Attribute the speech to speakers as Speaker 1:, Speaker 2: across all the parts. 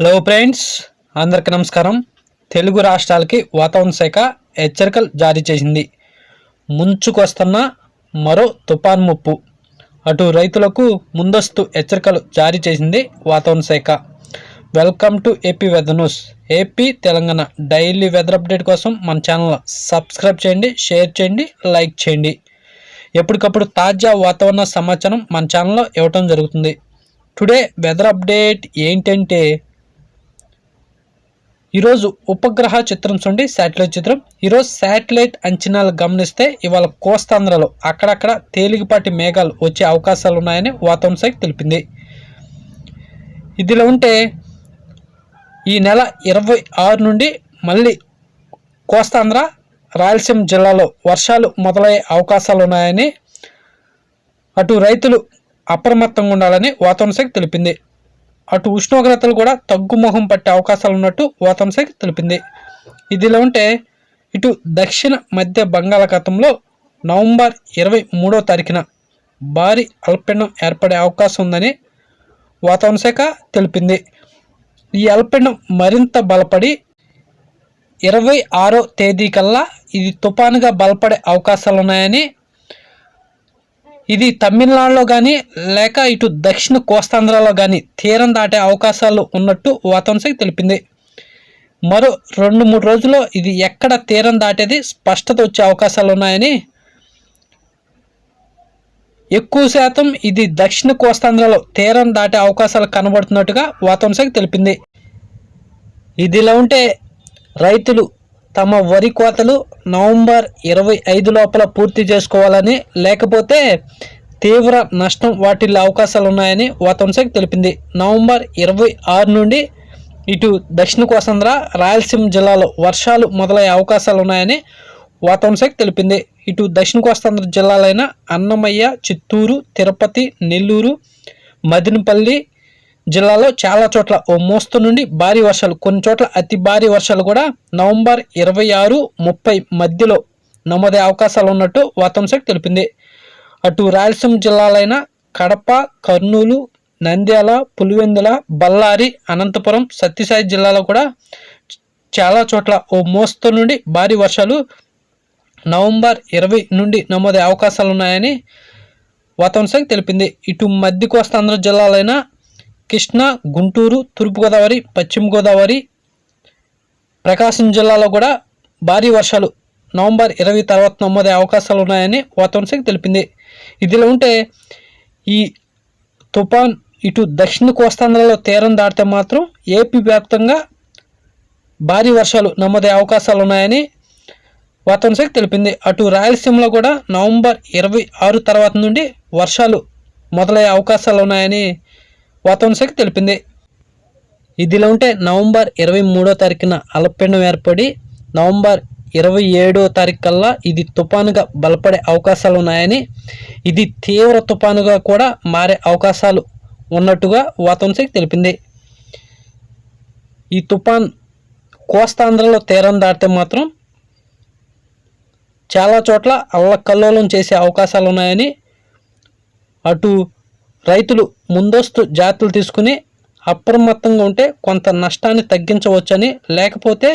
Speaker 1: Hello friends అందరికీ నమస్కారం. తెలుగు రాష్ట్రాలకి వాతావరణ శాఖ హెచ్చరికలు జారీ చేసింది. ముంచుకొస్తున్న మరో తుఫాన్ ముప్పు. అటు రైతులకు ముందస్తు హెచ్చరికలు జారీ చేసింది వాతావరణ శాఖ. Welcome to AP weather news AP Telangana daily weather update కోసం మన ఛానల్ సబ్స్క్రైబ్ చేయండి షేర్ చేయండి లైక్ చేయండి. ఎప్పటికప్పుడు తాజా వాతావరణ సమాచారం మన ఛానల్లో ఇవ్వటం జరుగుతుంది. టుడే వెదర్ అప్డేట్ ఏంటంటే ఈరోజు ఉపగ్రహ చిత్రం చూడండి శాటిలైట్ చిత్రం. ఈరోజు శాటిలైట్ అంచనాలు గమనిస్తే ఇవాళ కోస్తాంధ్రలో అక్కడక్కడ తేలికపాటి మేఘాలు వచ్చే అవకాశాలు ఉన్నాయని వాతావరణ శాఖ తెలిపింది. ఇదిలో ఉంటే ఈ నెల ఇరవై ఆరు నుండి మళ్ళీ కోస్తాంధ్ర రాయలసీమ జిల్లాలో వర్షాలు మొదలయ్యే అవకాశాలు ఉన్నాయని అటు రైతులు అప్రమత్తంగా ఉండాలని వాతావరణ శాఖ తెలిపింది. అటు ఉష్ణోగ్రతలు కూడా తగ్గుముఖం పట్టే అవకాశాలు ఉన్నట్టు వాతావరణ శాఖ తెలిపింది. ఇదిలా ఉంటే ఇటు దక్షిణ మధ్య బంగాళాఖాతంలో నవంబర్ ఇరవై మూడో తారీఖున భారీ అల్పపీడనం ఏర్పడే అవకాశం ఉందని వాతావరణ శాఖ తెలిపింది. ఈ అల్పపీడనం మరింత బలపడి ఇరవై ఆరో తేదీ కల్లా ఇది తుఫానుగా బలపడే అవకాశాలు ఉన్నాయని ఇది తమిళనాడులో కానీ లేక ఇటు దక్షిణ కోస్తాంధ్రలో కానీ తీరం దాటే అవకాశాలు ఉన్నట్టు వాతావరణ తెలిపింది. మరో రెండు మూడు రోజుల్లో ఇది ఎక్కడ తీరం దాటేది స్పష్టత వచ్చే అవకాశాలు ఉన్నాయని ఎక్కువ శాతం ఇది దక్షిణ కోస్తాంధ్రలో తీరం దాటే అవకాశాలు కనబడుతున్నట్టుగా వాతావరణ శాఖ తెలిపింది. ఇదిలా ఉంటే రైతులు తమ వరి కోతలు నవంబర్ ఇరవై ఐదు లోపల పూర్తి చేసుకోవాలని లేకపోతే తీవ్ర నష్టం వాటిల్లో అవకాశాలు ఉన్నాయని వాతావరణ తెలిపింది. నవంబర్ ఇరవై ఆరు నుండి ఇటు దక్షిణ కోస్తాంధ్ర రాయలసీమ జిల్లాలో వర్షాలు మొదలయ్యే అవకాశాలు ఉన్నాయని వాతావరణ శాఖ తెలిపింది. ఇటు దక్షిణ కోస్తాంధ్ర జిల్లాలైన అన్నమయ్య చిత్తూరు తిరుపతి నెల్లూరు మదినపల్లి జిల్లాలో చాలా చోట్ల ఓ మోస్తు నుండి భారీ వర్షాలు కొన్ని చోట్ల అతి భారీ వర్షాలు కూడా నవంబర్ ఇరవై ఆరు ముప్పై మధ్యలో నమోదే అవకాశాలు ఉన్నట్టు వాతావరణ తెలిపింది. అటు రాయలసీమ జిల్లాలైన కడప కర్నూలు నంద్యాల పులివెందుల బళ్ళారి అనంతపురం సత్యసాయి జిల్లాలో కూడా చాలా చోట్ల ఓ మోస్తరు నుండి భారీ వర్షాలు నవంబర్ ఇరవై నుండి నమోదే అవకాశాలు ఉన్నాయని వాతావరణ శాఖ తెలిపింది. ఇటు మధ్య కోస్తాంధ్ర జిల్లాలైన కృష్ణా గుంటూరు తూర్పుగోదావరి పశ్చిమ గోదావరి ప్రకాశం జిల్లాలో కూడా భారీ వర్షాలు నవంబర్ ఇరవై తర్వాత నమోదే అవకాశాలు ఉన్నాయని వాతావరణ శాఖ తెలిపింది. ఇదిలో ఉంటే ఈ తుఫాన్ ఇటు దక్షిణ కోస్తాంధ్రలో తీరం దాటితే మాత్రం ఏపీ వ్యాప్తంగా భారీ వర్షాలు నమోదే అవకాశాలు ఉన్నాయని వాతావరణ శాఖ తెలిపింది. అటు రాయలసీమలో కూడా నవంబర్ ఇరవై ఆరు తర్వాత నుండి వర్షాలు మొదలయ్యే అవకాశాలు ఉన్నాయని వాతావరణ శాఖ తెలిపింది. ఇదిలో ఉంటే నవంబర్ ఇరవై మూడో తారీఖున అల్పపీడనం ఏర్పడి నవంబర్ ఇరవై ఏడో తారీఖు కల్లా ఇది తుఫానుగా బలపడే అవకాశాలు ఉన్నాయని ఇది తీవ్ర తుఫానుగా కూడా మారే అవకాశాలు ఉన్నట్టుగా వాతావరణ శాఖ తెలిపింది. ఈ తుఫాన్ కోస్తాంధ్రలో తీరం దాటితే మాత్రం చాలా చోట్ల అల్లకల్లోలం చేసే అవకాశాలు ఉన్నాయని అటు రైతులు ముందస్తు జాగ్రత్తలు తీసుకుని అప్రమత్తంగా ఉంటే కొంత నష్టాన్ని తగ్గించవచ్చని లేకపోతే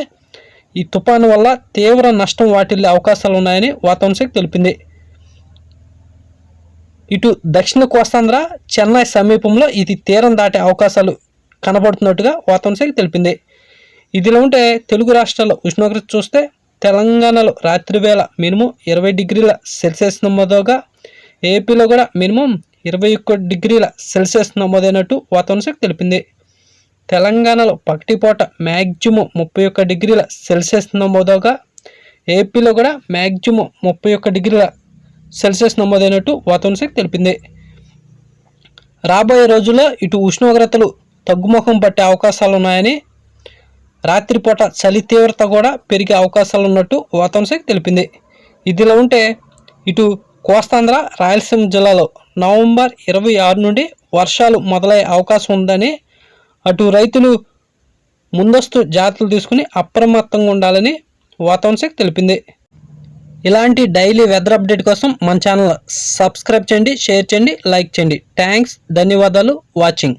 Speaker 1: ఈ తుఫాను వల్ల తీవ్ర నష్టం వాటిల్లే అవకాశాలు ఉన్నాయని వాతావరణ శాఖ తెలిపింది. ఇటు దక్షిణ కోస్తాంధ్ర చెన్నై సమీపంలో ఇది తీరం దాటే అవకాశాలు కనబడుతున్నట్టుగా వాతావరణ శాఖ తెలిపింది. ఇదిలో ఉంటే తెలుగు రాష్ట్రాల్లో ఉష్ణోగ్రత చూస్తే తెలంగాణలో రాత్రి వేళ మినిమం ఇరవై డిగ్రీల సెల్సియస్ నమోదుగా ఏపీలో కూడా మినిమం ఇరవై ఒక్క డిగ్రీల సెల్సియస్ నమోదైనట్టు వాతావరణ శాఖ తెలిపింది. తెలంగాణలో పగటిపూట మ్యాక్సిమం ముప్పై ఒక్క డిగ్రీల సెల్సియస్ నమోదవగా ఏపీలో కూడా మ్యాక్సిమం ముప్పై ఒక్క డిగ్రీల సెల్సియస్ నమోదైనట్టు వాతావరణ శాఖ తెలిపింది. రాబోయే రోజుల్లో ఇటు ఉష్ణోగ్రతలు తగ్గుముఖం పట్టే అవకాశాలు ఉన్నాయని రాత్రిపూట చలి తీవ్రత కూడా పెరిగే అవకాశాలు ఉన్నట్టు వాతావరణ శాఖ తెలిపింది. ఇదిలా ఉంటే ఇటు కోస్తాంధ్ర రాయలసీమ జిల్లాలో నవంబర్ ఇరవై ఆరు నుండి వర్షాలు మొదలయ్యే అవకాశం ఉందని అటు రైతులు ముందస్తు జాగ్రత్తలు తీసుకుని అప్రమత్తంగా ఉండాలని వాతావరణ శాఖ తెలిపింది. ఇలాంటి డైలీ వెదర్ అప్డేట్ కోసం మన ఛానల్ సబ్స్క్రైబ్ చేయండి షేర్ చేయండి లైక్ చేయండి. థ్యాంక్స్ ధన్యవాదాలు వాచింగ్.